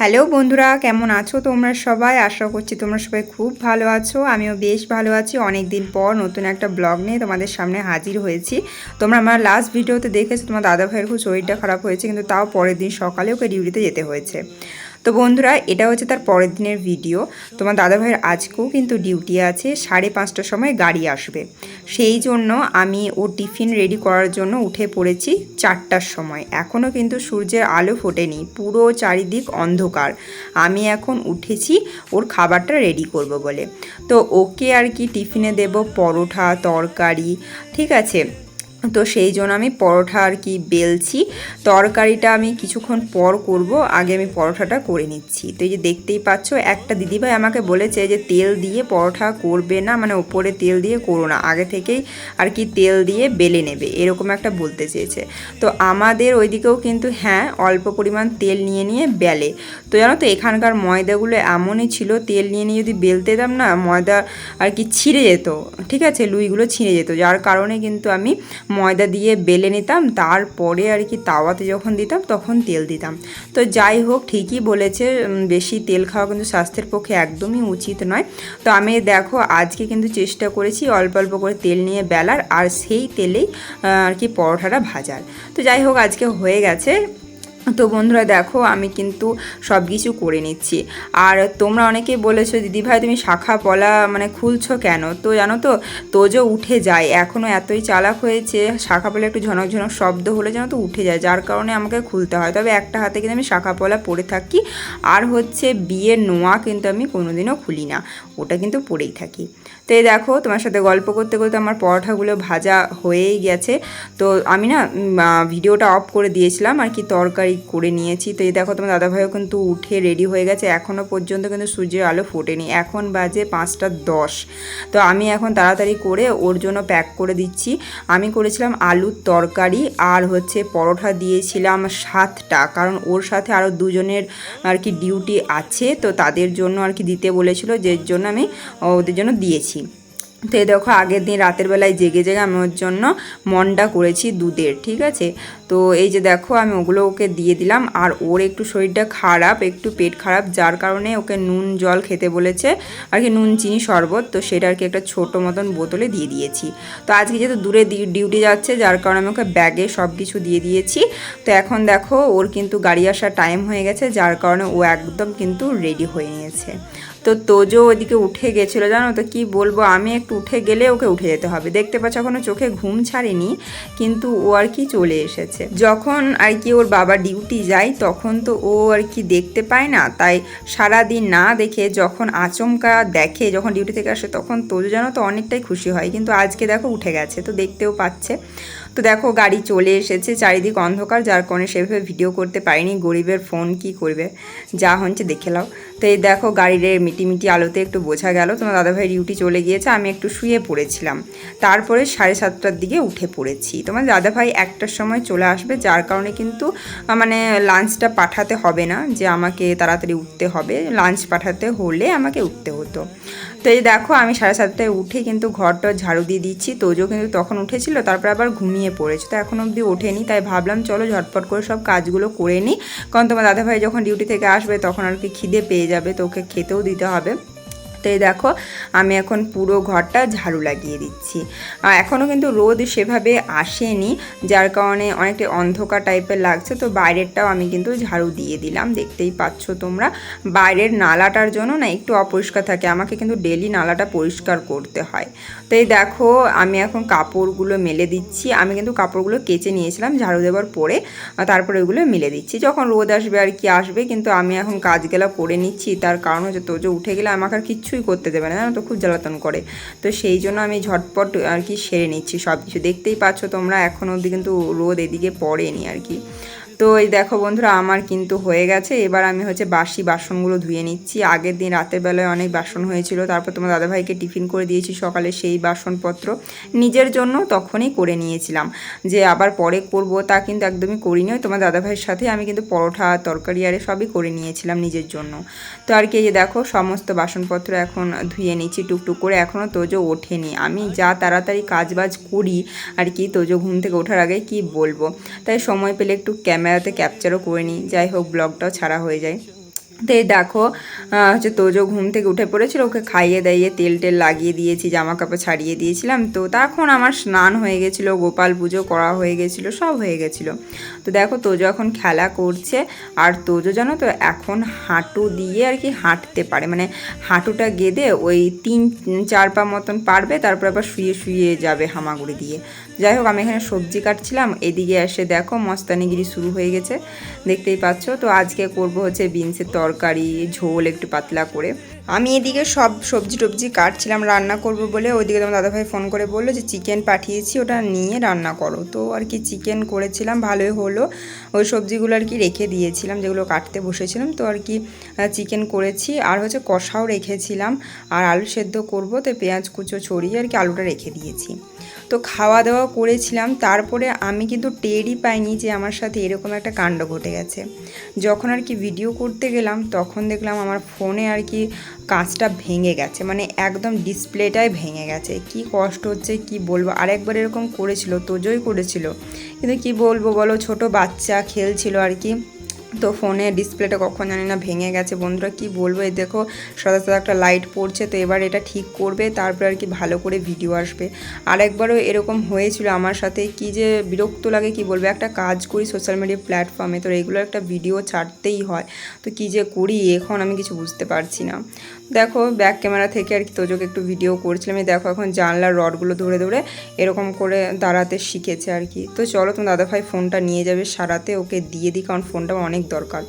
Hello বন্ধুরা, কেমন আছো তোমরা সবাই? আশা করছি তোমরা সবাই খুব ভালো আছো। আমিও বেশ ভালো আছি। অনেক দিন পর নতুন একটা ব্লগ নিয়ে তোমাদের সামনে হাজির হয়েছি। তোমরা আমার লাস্ট ভিডিওতে দেখেছ, তোমার দাদা ভাইয়ের খুব শরীরটা খারাপ হয়েছে, কিন্তু তাও পরের দিন সকালে ওকে ডিউটিতে যেতে হয়েছে। তো বন্ধুরা, এটা হচ্ছে তার পরের দিনের ভিডিও। তোমার দাদা ভাইয়ের আজকেও কিন্তু ডিউটি আছে, সাড়ে পাঁচটার সময় গাড়ি আসবে। সেই জন্য আমি ওর টিফিন রেডি করার জন্য উঠে পড়েছি চারটার সময়। এখনও কিন্তু সূর্যের আলো ফোটেনি, পুরো চারিদিক অন্ধকার। আমি এখন উঠেছি ওর খাবারটা রেডি করব বলে। তো ওকে আর কি টিফিনে দেব, পরোটা, তরকারি, ঠিক আছে? তো সেই জন্য আমি পরোটা আর কি বেলছি। তরকারিটা আমি কিছুক্ষণ পর করব, আগে আমি পরোটাটা করে নিচ্ছি। তো এই যে দেখতেই পাচ্ছ, একটা দিদিভাই আমাকে বলেছে যে তেল দিয়ে পরোটা করবে না মানে ওপরে তেল দিয়ে করো না, আগে থেকেই আর কি তেল দিয়ে বেলে নেবে, এরকম একটা বলতে চেয়েছে। তো আমাদের ওইদিকেও কিন্তু হ্যাঁ অল্প পরিমাণ তেল নিয়ে নিয়ে বেলে। তো জানো তো, এখানকার ময়দাগুলো এমনই ছিল, তেল নিয়ে নিয়ে যদি বেলতে দাম না, ময়দা আর কি ছিঁড়ে যেত, ঠিক আছে, লুইগুলো ছিঁড়ে যেত, যার কারণে কিন্তু আমি ময়দা দিয়ে বেলে নিতাম, তারপরে আর কি তাওয়াতে যখন দিতাম তখন তেল দিতাম। তো যাই হোক, ঠিকই বলেছে বেশি তেল খাওয়া কিন্তু স্বাস্থ্যের পক্ষে একদমই উচিত নয়। তো আমি দেখো, আজকে কিন্তু চেষ্টা করেছি অল্প অল্প করে তেল নিয়ে বেলার, আর সেই তেলেই আর কি পরোটাটা ভাজার। তো যাই হোক, আজকে হয়ে গেছে। তো বন্ধুরা দেখো, আমি কিন্তু সব কিছু করে নিচ্ছি। আর তোমরা অনেকে বলেছ, দিদি ভাই, তুমি শাখা পলা মানে খুলছো কেন? তো জানো তো, তোজো উঠে যায়। এখনও এতই চালাক হয়েছে, শাখা পলা একটু ঝনক ঝনক শব্দ হলে যেন তো উঠে যায়, যার কারণে আমাকে খুলতে হয়। তবে একটা হাতে কিন্তু আমি শাখা পলা পরে থাকি। আর হচ্ছে বিয়ের নোয়া কিন্তু আমি কোনোদিনও খুলি না, ওটা কিন্তু পরেই থাকি। তো এই দেখো তোমার সাথে গল্প করতে করতে আমার পরোঠাগুলো ভাজা হয়েই গেছে। তো আমি না ভিডিওটা অফ করে দিয়েছিলাম আর কি তরকারি করে নিয়েছি। তো এই দেখো তোমার দাদাভাইও কিন্তু উঠে রেডি হয়ে গেছে। এখনও পর্যন্ত কিন্তু সূর্যের আলো ফোটেনি। এখন বাজে পাঁচটা দশ। তো আমি এখন তাড়াতাড়ি করে ওর জন্য প্যাক করে দিচ্ছি। আমি করেছিলাম আলুর তরকারি আর হচ্ছে পরোটা দিয়েছিলাম সাতটা। কারণ ওর সাথে আরও দুজনের আর কি ডিউটি আছে। তো তাদের জন্য আর কি দিতে বলেছিল, যে জন্য আমি ওদের জন্য দিয়েছি। তো এই দেখো, আগের দিন রাতের বেলায় জেগে জেগে আমি ওর জন্য মন্ডা করেছি দুধের, ঠিক আছে? তো এই যে দেখো, আমি ওগুলো ওকে দিয়ে দিলাম। আর ওর একটু শরীরটা খারাপ, একটু পেট খারাপ, যার কারণে ওকে নুন, জল খেতে বলেছে। আর কি নুন, চিনি, শরবত, তো সেটা আর কি একটা ছোটো মতন বোতলে দিয়ে দিয়েছি। তো আজকে যেহেতু দূরে ডিউটি যাচ্ছে, যার কারণে আমি ওকে ব্যাগে সব কিছু দিয়ে দিয়েছি। তো এখন দেখো, ওর কিন্তু গাড়ি আসার টাইম হয়ে গেছে, যার কারণে ও একদম কিন্তু রেডি হয়ে নিয়েছে। তো তোজো ওদিকে উঠে গেছিল, জানো তো কি বলব? আমি একটু উঠে গেলে ওকে উঠে যেতে হবে। দেখতে পাচ্ছ এখনও চোখে ঘুম ছাড়েনি, কিন্তু ও আর কি চলে এসেছে। যখন আর কি ওর বাবা ডিউটি যায়, তখন তো ও আর কি দেখতে পায় না। তাই সারা দিন না দেখে যখন আচমকা দেখে যখন ডিউটি থেকে আসে, তখন তোজো জানো তো অনেকটাই খুশি হয়। কিন্তু আজকে দেখো উঠে গেছে, তো দেখতেও পাচ্ছে। তো দেখো গাড়ি চলে এসেছে, চারিদিক অন্ধকার, যার কারণে সেভাবে ভিডিও করতে পারিনি। গরিবের ফোন কি করবে? যা হচ্ছে দেখে নাও। তো এই দেখো গাড়ির মিটিমিটি মিটি মিটি আলোতে একটু বোঝা গেল। তোমার দাদাভাই ডিউটি চলে গিয়েছে, আমি একটু শুয়ে পড়েছিলাম। তারপরে সাড়ে সাতটার দিকে উঠে পড়েছি। তোমার দাদাভাই একটার সময় চলে আসবে, যার কারণে কিন্তু মানে লাঞ্চটা পাঠাতে হবে না, যে আমাকে তাড়াতাড়ি উঠতে হবে। লাঞ্চ পাঠাতে হলে আমাকে উঠতে হতো। তো এই দেখো আমি সাড়ে সাতটায় উঠে কিন্তু ঘরটা ঝাড়ু দিয়ে দিচ্ছি। তোজো কিন্তু তখন উঠেছিল, তারপর আবার ঘুমিয়ে পড়েছে। তো এখন অবধি ওঠেনি, তাই ভাবলাম চলো ঝটপট করে সব কাজগুলো করে নিই। কারণ তোমার দাদাভাই যখন ডিউটি থেকে আসবে তখন আর কি খিদে পেয়ে যাবে, তো ওকে খেতেও দিতে হবে। তো এই দেখো, আমি এখন পুরো ঘরটা ঝাড়ু লাগিয়ে দিচ্ছি। আর এখনও কিন্তু রোদ সেভাবে আসেনি, যার কারণে অনেকটা অন্ধকার টাইপের লাগছে, তো বাইরেরটাও আমি কিন্তু ঝাড়ু দিয়ে দিলাম, দেখতেই পাচ্ছ তোমরা। বাইরের নালাটার জন্য না একটু অপরিষ্কার থাকে, আমাকে কিন্তু ডেলি নালাটা পরিষ্কার করতে হয়। তো এই দেখো, আমি এখন কাপড়গুলো মেলে দিচ্ছি, আমি কিন্তু কাপড়গুলো কেচে নিয়েছিলাম ঝাড়ু দেওয়ার পরে তারপরে ওগুলো মেলে দিচ্ছি। যখন রোদ আসবে আর কি আসবে, কিন্তু আমি এখন কাজগুলো করে নিচ্ছি, তার কারণ হচ্ছে তো যে উঠে গেলে আমাকে আর কিচ্ছুই করতে দেবে না, জানো তো, খুব জ্বালাতন করে। তো সেই জন্য আমি ঝটপট আর কি সেরে নিচ্ছি সব কিছু দেখতেই পাচ্ছ তোমরা, এখন অবধি কিন্তু রোদ এদিকে পড়েনি আর কি। তো এই দেখো বন্ধুরা, আমার কিন্তু হয়ে গেছে। এবার আমি হচ্ছে বাসি বাসনগুলো ধুয়ে নিচ্ছি। আগের দিন রাতের বেলায় অনেক বাসন হয়েছিল। তারপর তোমার দাদাভাইকে টিফিন করে দিয়েছি সকালে সেই বাসনপত্র। নিজের জন্য তখনই করে নিয়েছিলাম। যে আবার পরে করব তা কিন্তু একদমই করিনি। তোমার দাদাভাইয়ের সাথে আমি কিন্তু পরোটা, তরকারি, আরে সবই করে নিয়েছিলাম নিজের জন্য। তো আর কি, এই যে দেখো, সমস্ত বাসনপত্র এখন ধুয়ে নিচ্ছি টুকটুক করে। এখনও তোজো ওঠেনি। আমি যা তাড়াতাড়ি কাজবাজ করি, আর কি তোজো ঘুম থেকে ওঠার আগে কি বলব? তাই সময় পেলে একটু ক্যামেরাতে ক্যাপচারও করে নিই। যাই হোক ব্লগটাও ছাড়া হয়ে যায়। তো দেখো হচ্ছে তোজো ঘুম থেকে উঠে পড়েছিল, ওকে খাইয়ে দাইয়ে তেল টেল লাগিয়ে দিয়েছি, জামা কাপড় ছাড়িয়ে দিয়েছিলাম। তো তখন আমার স্নান হয়ে গেছিল, গোপাল পুজো করা হয়ে গেছিল, সব হয়ে গেছিল। তো দেখো, তোজো এখন খেলা করছে, আর তোজো জানো তো এখন হাঁটু দিয়ে আর কি হাঁটতে পারে। মানে হাঁটুটা গেদে ওই তিন, চার পা মতন পারবে, তারপর আবার শুয়ে শুয়ে যাবে হামাগুড়ি দিয়ে। যাই হোক, আমি এখানে সবজি কাটছিলাম, এদিকে এসে দেখো মস্তানিগিরি শুরু হয়ে গেছে, দেখতেই পাচ্ছ। তো আজকে করব হচ্ছে বিনসের তরকারি, ঝোল একটু পাতলা করে। আমি এদিকে সব সবজি টবজি কাটছিলাম, রান্না করব বলে। ওইদিকে তোমার দাদাভাই ফোন করে বলল যে চিকেন পাঠিয়েছি, ওটা নিয়ে রান্না করো। তো আর কি চিকেন করেছিলাম, ভালোই হলো। ওই সবজিগুলো আর কি রেখে দিয়েছিলাম, যেগুলো কাটতে বসেছিলাম। তো আর কি চিকেন করেছি। আর হচ্ছে কষাও রেখেছিলাম। আর আলু সেদ্ধ করব, তো পেঁয়াজ কুচো ছড়িয়ে আর কি আলুটা রেখে দিয়েছি। তো খাওয়া দাওয়া করেছিলাম। তারপরে আমি কিন্তু টেরই পাইনি যে আমার সাথে এরকম একটা কাণ্ড ঘটে গেছে। যখন আর কি ভিডিও করতে গেলাম, তখন দেখলাম আমার ফোনে আর কি কাঁচটা ভেঙে গেছে। মানে একদম ডিসপ্লেটাই ভেঙে গেছে। কি কষ্ট হচ্ছে, কি বলব? আরেকবার এরকম করেছিল তোজোই করেছিল। কিন্তু কি বলব বলো? ছোট বাচ্চা, খেলছিল আর কি। তো ফোনে ডিসপ্লেটা কখন জানি না, ভেঙে গেছে। বন্ধুরা কি বলব? এই দেখো, সাদা সাদা একটা লাইট পড়ছে, তো এবার এটা ঠিক করবে, তারপরে আর কি ভালো করে ভিডিও আসবে। আরেকবারও এরকম হয়েছিল আমার সাথে, কি যে বিরক্ত লাগে, কি বলব? একটা কাজ করি সোশ্যাল মিডিয়া প্ল্যাটফর্মে তো এগুলো একটা ভিডিও ছাড়তেই হয়। তো কি যে করি, এখন আমি কিছু বুঝতে পারছি না। দেখো ব্যাক ক্যামেরা থেকে আর কি তোজোকে একটু ভিডিও করছিলাম। দেখো, এখন জানলার রডগুলো ধরে ধরে এরকম করে দাঁড়াতে শিখেছে আর কি। তো চলো, তোমার দাদাভাই ফোনটা নিয়ে যাবে সারাতে, ওকে দিয়ে দিই, কারণ ফোনটা অনেক দরকার।